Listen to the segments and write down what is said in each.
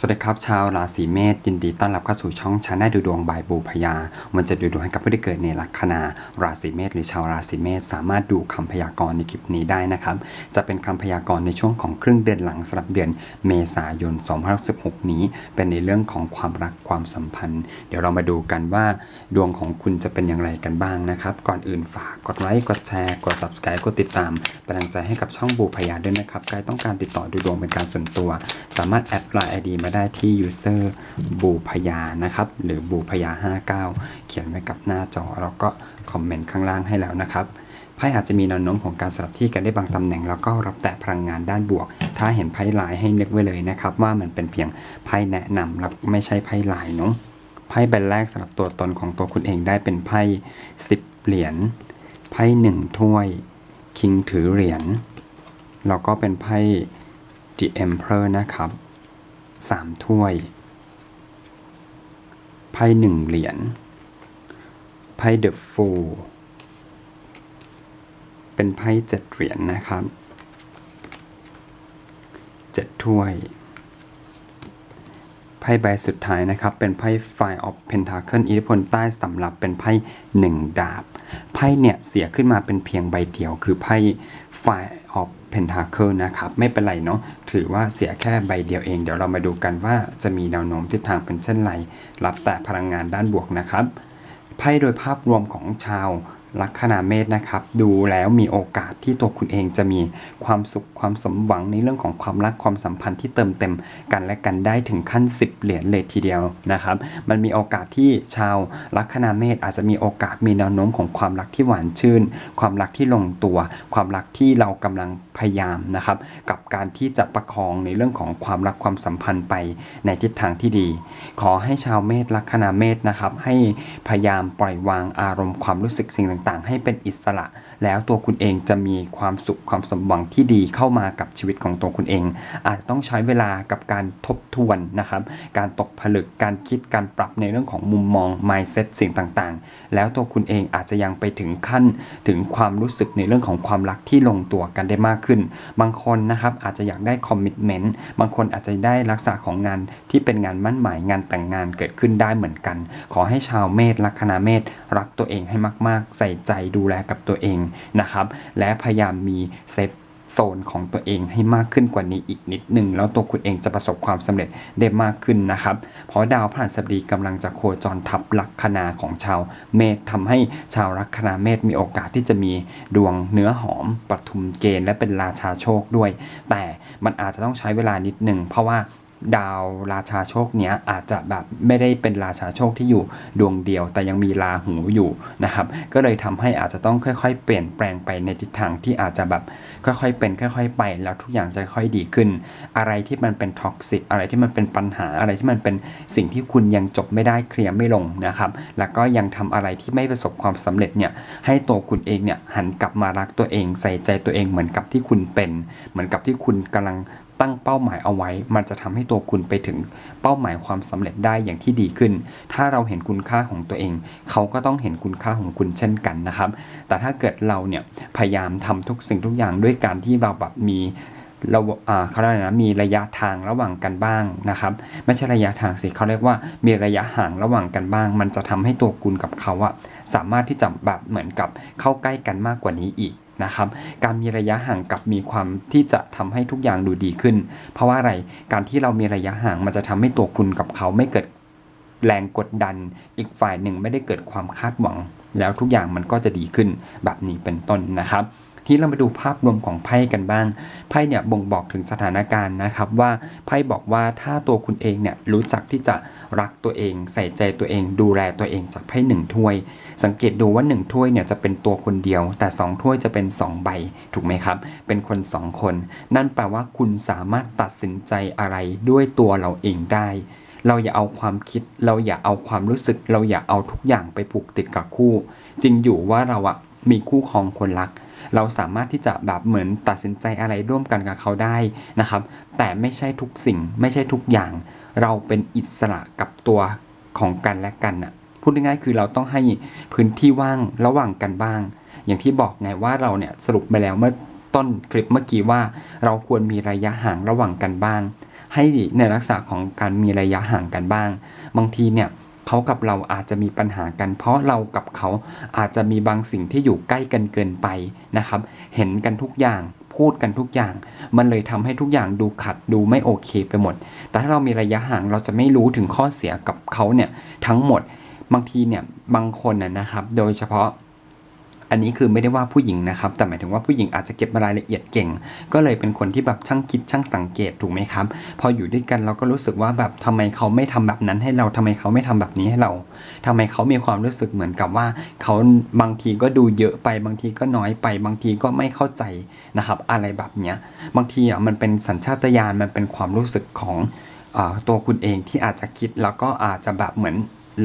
สวัสดีครับชาวราศีเมษยินดีต้อนรับเข้าสู่ช่องชาแนลดูดวงบายบูพยา มันจะดูดวงให้กับผู้ที่เกิดในลัคนาราศีเมษหรือชาวราศีเมษสามารถดูคำพยากรณ์ในคลิปนี้ได้นะครับ จะเป็นคำพยากรณ์ในช่วงของครึ่งเดือนหลังสำหรับเดือนเมษายน2566นี้ เป็นในเรื่องของความรักความสัมพันธ์ เดี๋ยวเรามาดูกันว่า ดวงของคุณจะเป็นอย่างไรกันบ้างนะครับ ก่อนอื่นฝากกดไลค์กดแชร์กด subscribe กดติดตามเป็นกำลังใจให้กับช่องบูพยาด้วยนะครับใครต้องการติดต่อดูดวงเป็นการส่วนตัว สามารถแอดไลน์ ID มาได้ที่ user บูพยานะครับ หรือบูพยา 59 เขียนไว้กับหน้าจอ แล้วก็คอมเมนต์ข้างล่างให้แล้วนะครับไพ่อาจจะมีแนวโน้มของการสลับที่กันได้บางตำแหน่ง แล้วก็รับแต่พลังงานด้านบวก ถ้าเห็นไพ่ลายให้นึกไว้เลยนะครับ ว่ามันเป็นเพียงไพ่แนะนำและไม่ใช่ไพ่ลายเนาะไพ่ใบแรกสำหรับตัวตนของตัวคุณเองได้เป็นไพ่10 เหรียญไพ่หนึ่งถ้วย คิงถือเหรียญแล้วก็เป็นไพ่ The Emperor นะครับ สามถ้วย ไพ่หนึ่งเหรียญ ไพ่เดอะฟูล เป็นไพ่เจ็ดเหรียญนะครับเจ็ดถ้วย ไพ่ใบสุดท้ายนะครับ เป็นไพ่ Five of Pentacle อิทธิพลใต้สำหรับเป็นไพ่หนึ่งดาบ ไพ่เนี่ยเสียขึ้นมาเป็นเพียงใบเดียว คือไพ่ Five of Pentacle นะครับ ไม่เป็นไรเนาะถือว่าเสียแค่ใบเดียวเอง เดี๋ยวเรามาดูกันว่าจะมีแนวโน้มทิศทางเป็นเช่นไร รับแต่พลังงานด้านบวกนะครับไพ่โดยภาพรวมของชาว ลัคนาเมษนะครับ ดูแล้วมีโอกาสที่ตัวคุณเองจะมีความสุขความสมหวังในเรื่องของความรักความสัมพันธ์ที่เติมเต็มกันและกันได้ถึงขั้น 10 เหรียญเลยทีเดียวนะครับ มันมีโอกาสที่ชาวลัคนาเมษอาจจะมีโอกาสมีแนวโน้มของความรักที่หวานชื่น ความรักที่ลงตัว ความรักที่เรากำลังพยายามนะครับ กับการที่จะประคองในเรื่องของความรักความสัมพันธ์ไปในทิศทางที่ดี ขอให้ชาวเมษลัคนาเมษนะครับให้พยายามปล่อยวางอารมณ์ความรู้สึกสิ่งต่างๆ ให้เป็นอิสระ แล้วตัวคุณเองจะมีความสุขความสมหวังที่ดีเข้ามากับชีวิตของตัวคุณเอง อาจจะต้องใช้เวลากับการทบทวนนะครับ การตกผลึกการคิดการปรับในเรื่องของมุมมอง mindset สิ่งต่างๆ แล้วตัวคุณเองอาจจะยังไปถึงขั้นถึงความรู้สึกในเรื่องของความรักที่ลงตัวกันได้มากขึ้น บางคนนะครับอาจจะอยากได้คอมมิชเมนต์บางคนอาจจะได้ลักษณะของงานที่เป็นงานมั่นหมายงานแต่งงานเกิดขึ้นได้เหมือนกัน ขอให้ชาวเมษลัคนาเมษรักตัวเองให้มาก ๆ ใส่ใจดูแลกับตัวเองนะครับ และพยายามมีเซฟโซนของตัวเองให้มากขึ้นกว่านี้อีกนิดหนึ่งแล้วตัวคุณเองจะประสบความสำเร็จได้มากขึ้นนะครับ เพราะดาวพฤหัสบดีกำลังจะโคจรทับลัคนาของชาวเมษทำให้ชาวลัคนาเมษมีโอกาสที่จะมีดวงเนื้อหอมปทุมเกณฑ์และเป็นราชาโชคด้วย แต่มันอาจจะต้องใช้เวลานิดหนึ่งเพราะว่า ดาวราชาโชคเนี้ยอาจจะแบบไม่ได้เป็นราชาโชคที่อยู่ดวงเดียว แต่ยังมีราหูอยู่นะครับ ก็เลยทำให้อาจจะต้องค่อยๆ เปลี่ยนแปลงไปในทิศทางที่อาจจะแบบค่อยๆเป็นค่อย ๆ ไป แล้วทุกอย่างจะค่อยดีขึ้น อะไรที่มันเป็นท็อกซิกอะไรที่มันเป็นปัญหาอะไรที่มันเป็นสิ่งที่คุณยังจบไม่ได้เคลียร์ไม่ลงนะครับ แล้วก็ยังทำอะไรที่ไม่ประสบความสำเร็จเนี่ยให้ตัวคุณเองเนี่ยหันกลับมารักตัวเองใส่ใจตัวเองเหมือนกับที่คุณเป็น เหมือนกับที่คุณกำลัง ตั้งเป้าหมายเอาไว้ มันจะทำให้ตัวคุณไปถึงเป้าหมายความสำเร็จได้อย่างที่ดีขึ้น ถ้าเราเห็นคุณค่าของตัวเอง เขาก็ต้องเห็นคุณค่าของคุณเช่นกันนะครับ แต่ถ้าเกิดเราเนี่ยพยายามทำทุกสิ่งทุกอย่างด้วยการที่เราแบบมีเราอ่าเขาเรียกนะมีระยะทางระหว่างกันบ้างนะครับ ไม่ใช่ระยะทางสิเขาเรียกว่ามีระยะห่างระหว่างกันบ้าง มันจะทำให้ตัวคุณกับเขาอะสามารถที่จะแบบเหมือนกับเข้าใกล้กันมากกว่านี้อีก นะครับ การมีระยะห่างกับมีความที่จะทำให้ทุกอย่างดูดีขึ้น เพราะว่าอะไรการที่เรามีระยะห่างมันจะทำให้ตัวคุณกับเขาไม่เกิดแรงกดดัน อีกฝ่ายหนึ่งไม่ได้เกิดความคาดหวัง แล้วทุกอย่างมันก็จะดีขึ้นแบบนี้เป็นต้นนะครับ ทีนี้เรามาดูภาพรวมของไพ่กันบ้าง ไพ่เนี่ยบ่งบอกถึงสถานการณ์นะครับว่าไพ่บอกว่าถ้าตัวคุณเองเนี่ยรู้จักที่จะรักตัวเอง ใส่ใจตัวเอง ดูแลตัวเองจากไพ่หนึ่งถ้วย สังเกตดูว่า 1 ถ้วยเนี่ยจะเป็นตัวคนเดียว แต่ 2 ถ้วยจะเป็น 2 ใบ ถูกไหมครับ เป็นคน 2 คน นั่นแปลว่าคุณสามารถตัดสินใจอะไรด้วยตัวเราเองได้เราอย่าเอาความคิด เราอย่าเอาความรู้สึก เราอย่าเอาทุกอย่างไปผูกติดกับคู่ จริงอยู่ว่าเราอะมีคู่ครองคนรัก เราสามารถที่จะแบบเหมือนตัดสินใจอะไรร่วมกันกับเขาได้นะครับ แต่ไม่ใช่ทุกสิ่งไม่ใช่ทุกอย่าง เราเป็นอิสระกับตัวของกันและกันอะพูดง่ายๆคือเราต้องให้พื้นที่ว่างระหว่างกันบ้าง อย่างที่บอกไงว่าเราเนี่ยสรุปไปแล้วเมื่อต้นคลิปเมื่อกี้ว่า เราควรมีระยะห่างระหว่างกันบ้าง ให้ในลักษณะของการมีระยะห่างกันบ้าง บางทีเนี่ย เขากับเราอาจจะมีปัญหากัน เพราะเรากับเขาอาจจะมีบางสิ่งที่อยู่ใกล้กันเกินไปนะครับ เห็นกันทุกอย่างพูดกันทุกอย่าง มันเลยทำให้ทุกอย่างดูขัดดูไม่โอเคไปหมด แต่ถ้าเรามีระยะห่างเราจะไม่รู้ถึงข้อเสียกับเขาเนี่ยทั้งหมดบางทีเนี่ยบางคนน่ะนะครับ โดยเฉพาะ อันนี้คือไม่ได้ว่าผู้หญิงนะครับ แต่หมายถึงว่าผู้หญิงอาจจะเก็บรายละเอียดเก่ง ก็เลยเป็นคนที่แบบช่างคิดช่างสังเกตถูกไหมครับ พออยู่ด้วยกันเราก็รู้สึกว่าแบบทำไมเขาไม่ทำแบบนั้นให้เราทำไมเขาไม่ทำแบบนี้ให้เราทำไมเขามีความรู้สึกเหมือนกับว่า เขาบางทีก็ดูเยอะไปบางทีก็น้อยไป บางทีก็ไม่เข้าใจนะครับอะไรแบบเนี้ยบางทีอะมันเป็นสัญชาตญาณมันเป็นความรู้สึกของอตัวคุณเองที่อาจจะคิดแล้วก็อาจจะแบบเหมือน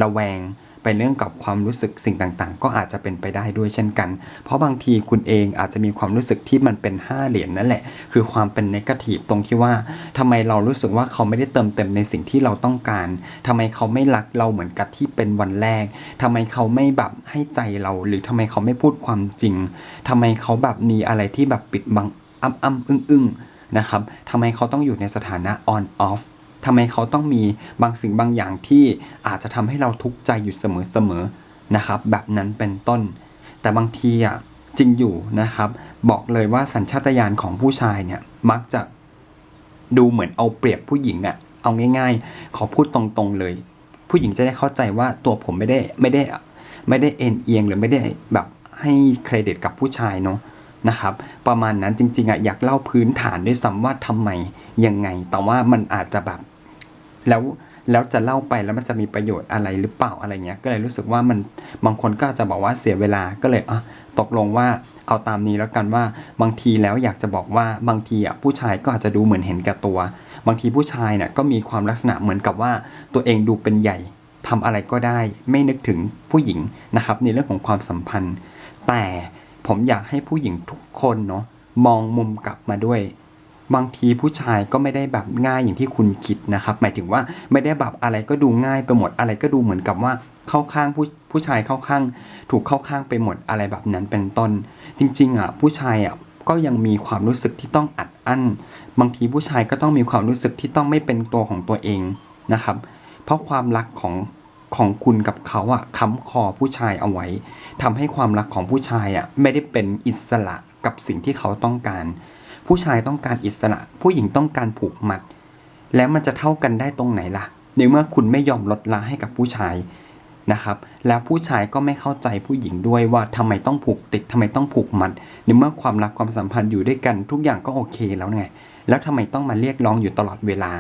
ระแวง ไปเรื่องกับความรู้สึกสิ่งต่างๆ ก็อาจจะเป็นไปได้ด้วยเช่นกัน เพราะบางทีคุณเองอาจจะมีความรู้สึกที่มันเป็น 5 เหรียญนั่นแหละ คือความเป็นนกาทีฟตรงที่ว่าทำไมเรารู้สึกว่าเขาไม่ได้เติมเต็มในสิ่งที่เราต้องการทำไมเขาไม่รักเราเหมือนกับที่เป็นวันแรกทำไมเขาไม่แบบให้ใจเรา หรือทำไมเขาไม่พูดความจริงทำไมเขาแบบมีอะไรที่แบบปิดบังอ้ำอ้ำอึ้งอึ้งนะครับทำไมเขาต้องอยู่ในสถานะ on off ทำไมเขาต้องมีบางสิ่งบางอย่างที่อาจจะทำให้เราทุกข์ใจอยู่เสมอๆนะครับ แบบนั้นเป็นต้น แต่บางทีอะจริงอยู่นะครับ บอกเลยว่าสัญชาตญาณของผู้ชายเนี่ยมักจะดูเหมือนเอาเปรียบผู้หญิงอะเอาง่าย ๆ ขอพูดตรงๆเลย ผู้หญิงจะได้เข้าใจว่าตัวผมไม่ได้ไม่ได้ไม่ได้เอ็นเอียงหรือไม่ได้แบบให้เครดิตกับผู้ชายเนาะนะครับ ประมาณนั้นจริงๆอะอยากเล่าพื้นฐานด้วยซ้ำว่าทำไมยังไง แต่ว่ามันอาจจะแบบ แล้วแล้วจะเล่าไปแล้วมันจะมีประโยชน์อะไรหรือเปล่าอะไรเงี้ย ก็เลยรู้สึกว่ามันบางคนก็จะบอกว่าเสียเวลาก็เลยอะตกลงว่าเอาตามนี้แล้วกันว่าบางทีแล้วอยากจะบอกว่าบางทีอะผู้ชายก็อาจจะดูเหมือนเห็นแก่ตัว บางทีผู้ชายเนี่ยก็มีความลักษณะเหมือนกับว่าตัวเองดูเป็นใหญ่ทำอะไรก็ได้ ไม่นึกถึงผู้หญิงนะครับ ในเรื่องของความสัมพันธ์ แต่ผมอยากให้ผู้หญิงทุกคนเนาะมองมุมกลับมาด้วย บางทีผู้ชายก็ไม่ได้แบบง่ายอย่างที่คุณคิดนะครับหมายถึงว่าไม่ได้แบบอะไรก็ดูง่ายไปหมดอะไรก็ดูเหมือนกับว่าเข้าข้างผู้ผู้ชายเข้าข้าง ถูกเข้าข้างไปหมดอะไรแบบนั้นเป็นต้น จริงๆอะผู้ชายอะก็ยังมีความรู้สึกที่ต้องอัดอั้น บางทีผู้ชายก็ต้องมีความรู้สึกที่ต้องไม่เป็นตัวของตัวเองนะครับ เพราะความรักของของคุณกับเขาอะค้ำคอผู้ชายเอาไว้ทำให้ความรักของผู้ชายอะไม่ได้เป็นอิสระกับสิ่งที่เขาต้องการ ผู้ชายต้องการอิสระ ผู้หญิงต้องการผูกมัด แล้วมันจะเท่ากันได้ตรงไหนล่ะในเมื่อคุณไม่ยอมลดละให้กับผู้ชายนะครับ แล้วผู้ชายก็ไม่เข้าใจผู้หญิงด้วยว่าทำไมต้องผูกติดทำไมต้องผูกมัดในเมื่อความรักความสัมพันธ์อยู่ด้วยกันทุกอย่างก็โอเคแล้วไง แล้วทำไมต้องมาเรียกร้องอยู่ตลอดเวลา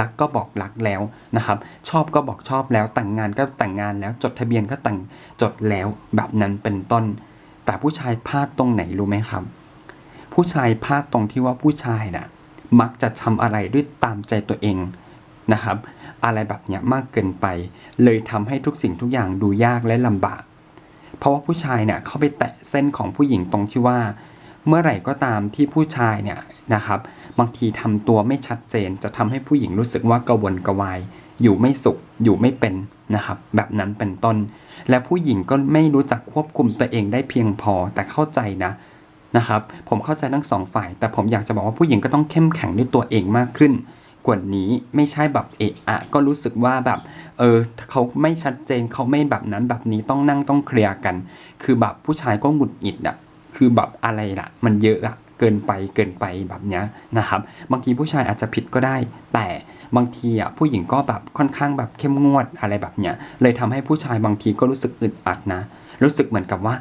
รักก็บอกรักแล้วนะครับ ชอบก็บอกชอบแล้ว แต่งงานก็แต่งงานแล้ว จดทะเบียนก็แต่งจดแล้วแบบนั้นเป็นต้น แต่ผู้ชายพลาดตรงไหนรู้ไหมครับ ผู้ชายพลาดตรงที่ว่าผู้ชายน่ะมักจะทำอะไรด้วยตามใจตัวเองนะครับ อะไรแบบเนี้ยมากเกินไป เลยทำให้ทุกสิ่งทุกอย่างดูยากและลำบาก เพราะว่าผู้ชายเนี่ยเข้าไปแตะเส้นของผู้หญิงตรงที่ว่า เมื่อไหร่ก็ตามที่ผู้ชายเนี่ยนะครับ บางทีทำตัวไม่ชัดเจน จะทำให้ผู้หญิงรู้สึกว่ากระวนกระวาย อยู่ไม่สุขอยู่ไม่เป็นนะครับ แบบนั้นเป็นต้น และผู้หญิงก็ไม่รู้จักควบคุมตัวเองได้เพียงพอแต่เข้าใจนะ นะครับผมเข้าใจทั้งสองฝ่าย แต่ผมอยากจะบอกว่าผู้หญิงก็ต้องเข้มแข็งด้วยตัวเองมากขึ้นกว่านี้ไม่ใช่แบบเอะอะ ก็รู้สึกว่าแบบเออเขาไม่ชัดเจนเขาไม่แบบนั้นแบบนี้ต้องนั่งต้องเคลียร์กัน คือแบบผู้ชายก็หงุดหงิดอะคือแบบอะไรล่ะ มันเยอะอะเกินไปเกินไปแบบเนี้ยนะครับบางทีผู้ชายอาจจะผิดก็ได้ แต่บางทีอะผู้หญิงก็แบบค่อนข้างแบบเข้มงวดอะไรแบบเนี้ยเลยทำให้ผู้ชายบางทีก็รู้สึกอึดอัดนะ รู้สึกเหมือนกับว่า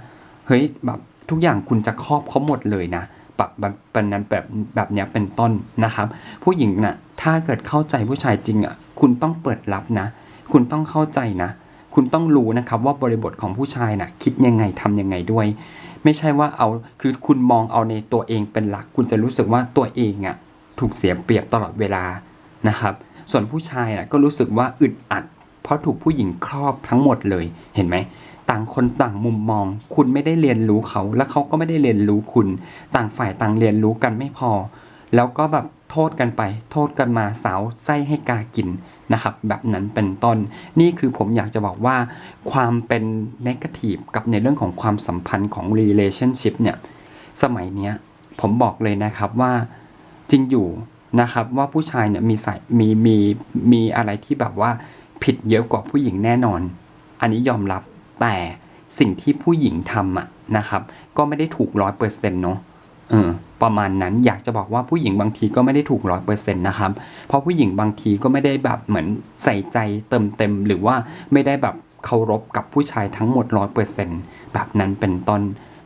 เฮ้ยแบบ ทุกอย่างคุณจะครอบเขาหมดเลยนะแบบแบบเป็นนั้นแบบแบบนี้เป็นต้นนะครับ ผู้หญิงน่ะถ้าเกิดเข้าใจผู้ชายจริงอะคุณต้องเปิดรับนะ คุณต้องเข้าใจนะ คุณต้องรู้นะครับว่าบริบทของผู้ชายน่ะคิดยังไงทำยังไงด้วย ไม่ใช่ว่าเอาคือคุณมองเอาในตัวเองเป็นหลัก คุณจะรู้สึกว่าตัวเองอะถูกเสียเปรียบตลอดเวลานะครับ ส่วนผู้ชายน่ะก็รู้สึกว่าอึดอัด เพราะถูกผู้หญิงครอบทั้งหมดเลยเห็นไหม ต่างคนต่างมุมมอง คุณไม่ได้เรียนรู้เขา และเขาก็ไม่ได้เรียนรู้คุณ ต่างฝ่ายต่างเรียนรู้กันไม่พอ แล้วก็แบบโทษกันไป โทษกันมาสาวไส้ให้กากินนะครับ แบบนั้นเป็นต้น นี่คือผมอยากจะบอกว่า ความเป็นนกาทีฟกับในเรื่องของความสัมพันธ์ของ relationship เนี่ย สมัยเนี้ยผมบอกเลยนะครับว่าจริงอยู่นะครับว่าผู้ชายเนี่ยมีสายมีมีมีอะไรที่แบบว่าผิดเยอะกว่าผู้หญิงแน่นอน อันนี้ยอมรับ แต่สิ่งที่ผู้หญิงทำอะนะครับ ก็ไม่ได้ถูกร้อยเปอร์เซ็นต์เนาะเออประมาณนั้นอยากจะบอกว่าผู้หญิงบางทีก็ไม่ได้ถูกร้อยเปอร์เซ็นต์นะครับ เพราะผู้หญิงบางทีก็ไม่ได้แบบเหมือนใส่ใจเติมเต็ม หรือว่าไม่ได้แบบเคารพกับผู้ชายทั้งหมดร้อยเปอร์เซ็นต์แบบนั้นเป็นต้น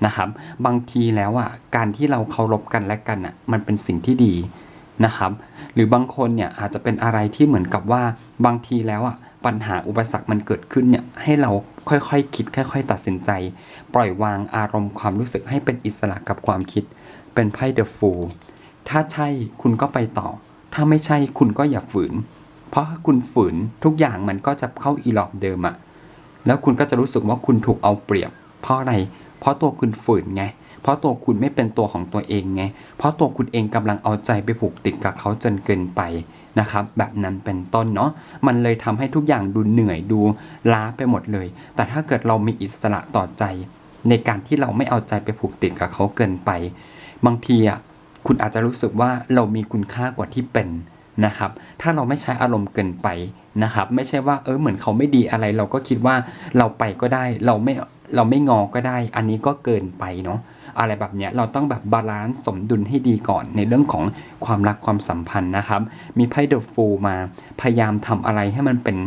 นะครับ บางทีแล้วอะการที่เราเคารพกันและกันอะมันเป็นสิ่งที่ดีนะครับ หรือบางคนเนี่ยอาจจะเป็นอะไรที่เหมือนกับว่าบางทีแล้วอะปัญหาอุปสรรคมันเกิดขึ้นเนี่ยให้เรา ค่อยๆคคิด ค่อย ๆ ตัดสินใจ ปล่อยวางอารมณ์ความรู้สึกให้เป็นอิสระกับความคิด เป็นไพ่เดอะฟูลถ้าใช่คุณก็ไปต่อ ถ้าไม่ใช่คุณก็อย่าฝืน เพราะถ้าคุณฝืนทุกอย่างมันก็จะเข้าอีหลอบเดิมอะแล้วคุณก็จะรู้สึกว่าคุณถูกเอาเปรียบ เพราะอะไร เพราะตัวคุณฝืนไง เพราะตัวคุณไม่เป็นตัวของตัวเองไง เพราะตัวคุณเองกำลังเอาใจไปผูกติดกับเขาจนเกินไป นะครับแบบนั้นเป็นต้นเนาะมันเลยทำให้ทุกอย่างดูเหนื่อยดูล้าไปหมดเลย แต่ถ้าเกิดเรามีอิสระต่อใจ ในการที่เราไม่เอาใจไปผูกติดกับเขาเกินไป บางทีอะคุณอาจจะรู้สึกว่าเรามีคุณค่ากว่าที่เป็นนะครับ ถ้าเราไม่ใช้อารมณ์เกินไปนะครับ ไม่ใช่ว่าเออเหมือนเขาไม่ดีอะไร เราก็คิดว่าเราไปก็ได้ เราไม่เราไม่งอก็ได้ อันนี้ก็เกินไปเนาะ อะไรแบบเนี้ยเราต้องแบบบาลานซ์สมดุลให้ดีก่อนในเรื่องของความรักความสัมพันธ์นะครับ มีไพ่เดอะฟูมาพยายามทำอะไรให้มันเป็น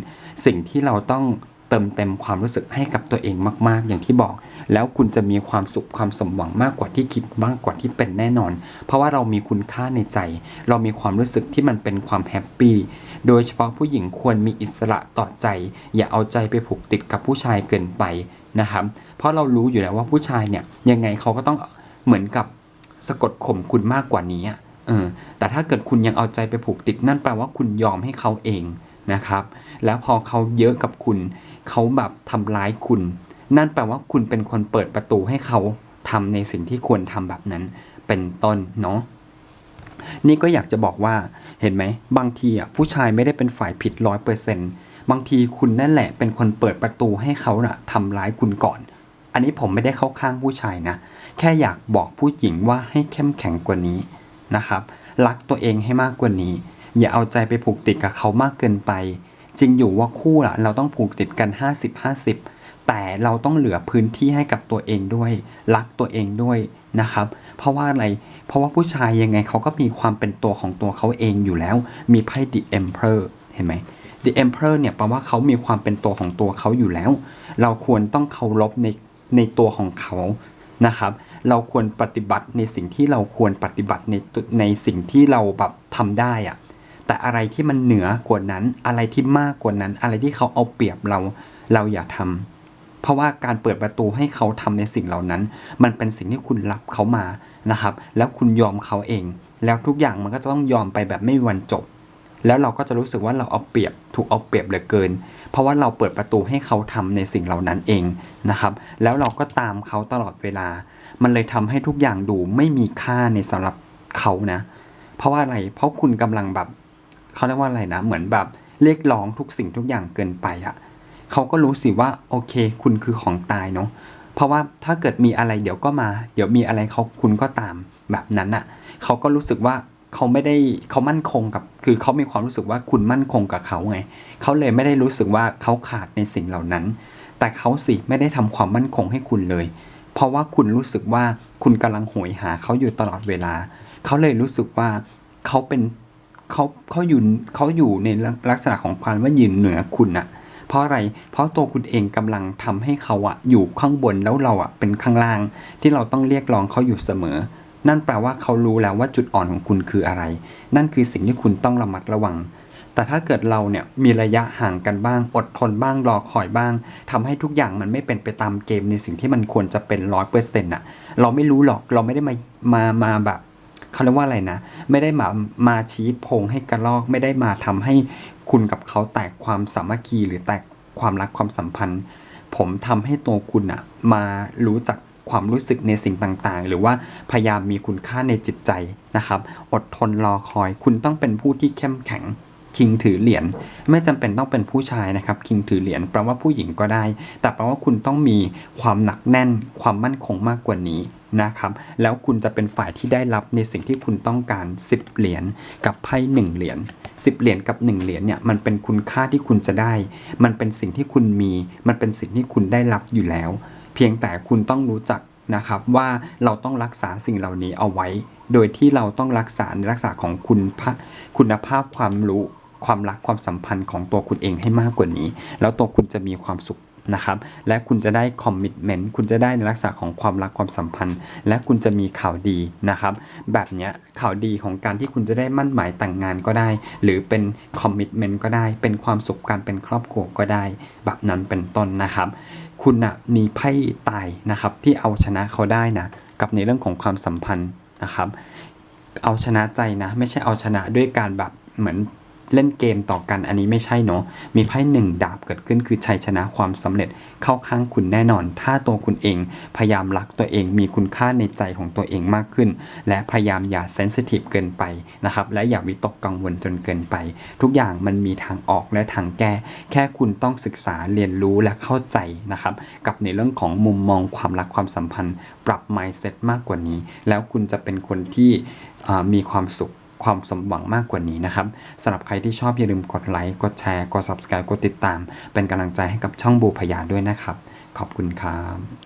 สิ่งที่เราต้องเติมเต็มความรู้สึกให้กับตัวเองมาก ๆ อย่างที่บอก แล้วคุณจะมีความสุขความสมหวังมากกว่าที่คิดมากกว่าที่เป็นแน่นอน เพราะว่าเรามีคุณค่าในใจ เรามีความรู้สึกที่มันเป็นความแฮปปี้โดยเฉพาะผู้หญิงควรมีอิสระต่อใจ อย่าเอาใจไปผูกติดกับผู้ชายเกินไป นะครับเพราะเรารู้อยู่แล้วว่าผู้ชายเนี่ยยังไงเขาก็ต้องเหมือนกับสะกดข่มคุณมากกว่านี้เออแต่ถ้าเกิดคุณยังเอาใจไปผูกติดนั่นแปลว่าคุณยอมให้เขาเองนะครับ แล้วพอเขาเยอะกับคุณ เขาแบบทำร้ายคุณ นั่นแปลว่าคุณเป็นคนเปิดประตูให้เขาทำในสิ่งที่ควรทำแบบนั้นเป็นต้นเนาะนี่ก็อยากจะบอกว่าเห็นไหมบางทีอะผู้ชายไม่ได้เป็นฝ่ายผิดร้อยเปอร์เซ็นต์ บางทีคุณนั่นแหละ เป็นคนเปิดประตูให้เขาน่ะทำร้ายคุณก่อน อันนี้ผมไม่ได้เข้าข้างผู้ชายนะ แค่อยากบอกผู้หญิงว่าให้เข้มแข็งกว่านี้นะครับ รักตัวเองให้มากกว่านี้ อย่าเอาใจไปผูกติดกับเขามากเกินไป จริงอยู่ว่าคู่ล่ะเราต้องผูกติดกัน 50-50 แต่เราต้องเหลือพื้นที่ให้กับตัวเองด้วย รักตัวเองด้วยนะครับ เพราะว่าอะไร เพราะว่าผู้ชายยังไงเขาก็มีความเป็นตัวของตัวเขาเองอยู่แล้ว มีไพ่ The Emperor เห็นไหม The Emperor เนี่ยแปลว่าเขามีความเป็นตัวของตัวเขาอยู่แล้ว เราควรต้องเคารพในในตัวของเขานะครับ เราควรปฏิบัติในสิ่งที่เราควรปฏิบัติในในสิ่งที่เราแบบทำได้อะแต่อะไรที่มันเหนือกว่านั้น อะไรที่มากกว่านั้น อะไรที่เขาเอาเปรียบเรา เราอย่าทำเพราะว่าการเปิดประตูให้เขาทำในสิ่งเหล่านั้น มันเป็นสิ่งที่คุณรับเขามานะครับ แล้วคุณยอมเขาเอง แล้วทุกอย่างมันก็จะต้องยอมไปแบบไม่มีวันจบ แล้วเราก็จะรู้สึกว่าเราเอาเปรียบถูกเอาเปรียบเหลือเกิน เพราะว่าเราเปิดประตูให้เขาทำในสิ่งเหล่านั้นเองนะครับ แล้วเราก็ตามเขาตลอดเวลา มันเลยทำให้ทุกอย่างดูไม่มีค่าในสำหรับเขานะ เพราะว่าอะไรเพราะคุณกำลังแบบเขาเรียกว่าอะไรนะ เหมือนแบบเรียกร้องทุกสิ่งทุกอย่างเกินไปอะเขาก็รู้สิว่าโอเค คุณคือของตายเนาะเพราะว่าถ้าเกิดมีอะไรเดี๋ยวก็มา เดี๋ยวมีอะไรเขาคุณก็ตามแบบนั้นอะ่ะเขาก็รู้สึกว่า เขาไม่ได้เขามั่นคงกับ คือเขามีความรู้สึกว่าคุณมั่นคงกับเขาไงเขาเลยไม่ได้รู้สึกว่าเขาขาดในสิ่งเหล่านั้น แต่เขาสิไม่ได้ทำความมั่นคงให้คุณเลย เพราะว่าคุณรู้สึกว่าคุณกำลังโหยหาเขาอยู่ตลอดเวลา เขาเลยรู้สึกว่าเขาเป็นเขาเขาอยู่เขาอยู่ในลักษณะของความว่ายืนเหนือคุณอะเพราะอะไร เพราะตัวคุณเองกำลังทำให้เขาอะอยู่ข้างบนแล้วเราอะเป็นข้างล่าง ที่เราต้องเรียกร้องเขาอยู่เสมอ นั่นแปลว่าเขารู้แล้วว่าจุดอ่อนของคุณคืออะไร นั่นคือสิ่งที่คุณต้องระมัดระวัง แต่ถ้าเกิดเราเนี่ยมีระยะห่างกันบ้าง อดทนบ้างรอคอยบ้างทำให้ทุกอย่างมันไม่เป็นไปตามเกมในสิ่งที่มันควรจะเป็นร้อยเปอร์เซ็นต์อะเราไม่รู้หรอกเราไม่ได้มามามาแบบเขาเรียกว่าอะไรนะ ไม่ได้มามาชี้พงให้กระลอกไม่ได้มาทำให้คุณกับเขาแตกความสามัคคีหรือแตกความรักความสัมพันธ์ ผมทำให้ตัวคุณอะมารู้จัก ความรู้สึกในสิ่งต่างๆ หรือว่าพยายามมีคุณค่าในจิตใจนะครับ อดทนรอคอย คุณต้องเป็นผู้ที่เข้มแข็งคิงถือเหรียญไม่จำเป็นต้องเป็นผู้ชายนะครับคิงถือเหรียญแปลว่าผู้หญิงก็ได้ แต่แปลว่าคุณต้องมีความหนักแน่น ความมั่นคงมากกว่านี้นะครับ แล้วคุณจะเป็นฝ่ายที่ได้รับในสิ่งที่คุณต้องการ 10 เหรียญกับไพ่1เหรียญ10 เหรียญกับ 1 เหรียญเนี่ยมันเป็นคุณค่าที่คุณจะได้ มันเป็นสิ่งที่คุณมี มันเป็นสิ่งที่คุณได้รับอยู่แล้ว เพียงแต่คุณต้องรู้จักนะครับว่าเราต้องรักษาสิ่งเหล่านี้เอาไว้ โดยที่เราต้องรักษาในลักษณะของคุณคุณภาพความรู้ความรักความสัมพันธ์ของตัวคุณเองให้มากกว่านี้ แล้วตัวคุณจะมีความสุขนะครับ และคุณจะได้คอมมิ t เมนต์คุณจะได้ในลักษณะของความรักความสัมพันธ์ และคุณจะมีข่าวดีนะครับ แบบเนี้ยข่าวดีของการที่คุณจะได้มั่นหมายแต่งงานก็ได้ หรือเป็นคอมมิ t เมนต์ก็ได้ เป็นความสุขการเป็นครอบครัวก็ได้ แบบนั้นเป็นต้นนะครับ คุณนะมีไพ่ตายนะครับ ที่เอาชนะเขาได้นะ กับในเรื่องของความสัมพันธ์นะครับ เอาชนะใจนะ ไม่ใช่เอาชนะด้วยการแบบเหมือน เล่นเกมต่อกันอันนี้ไม่ใช่เนาะมีไพ่หนึ่งดาบเกิดขึ้นคือชัยชนะความสำเร็จเข้าข้างคุณแน่นอน ถ้าตัวคุณเอง พยายามรักตัวเองมีคุณค่าในใจของตัวเองมากขึ้น และพยายามอย่าเซนซิทีฟเกินไปนะครับและอย่าวิตกกังวลจนเกินไป ทุกอย่างมันมีทางออกและทางแก้ แค่คุณต้องศึกษาเรียนรู้และเข้าใจนะครับกับในเรื่องของมุมมองความรักความสัมพันธ์ ปรับ mindset มากกว่านี้ แล้วคุณจะเป็นคนที่มีความสุข ความสมหวังมากกว่านี้นะครับสำหรับใครที่ชอบอย่าลืมกดไลค์กดแชร์กด subscribe กดติดตาม เป็นกำลังใจให้กับช่องบูพยาด้วยนะครับ ขอบคุณครับ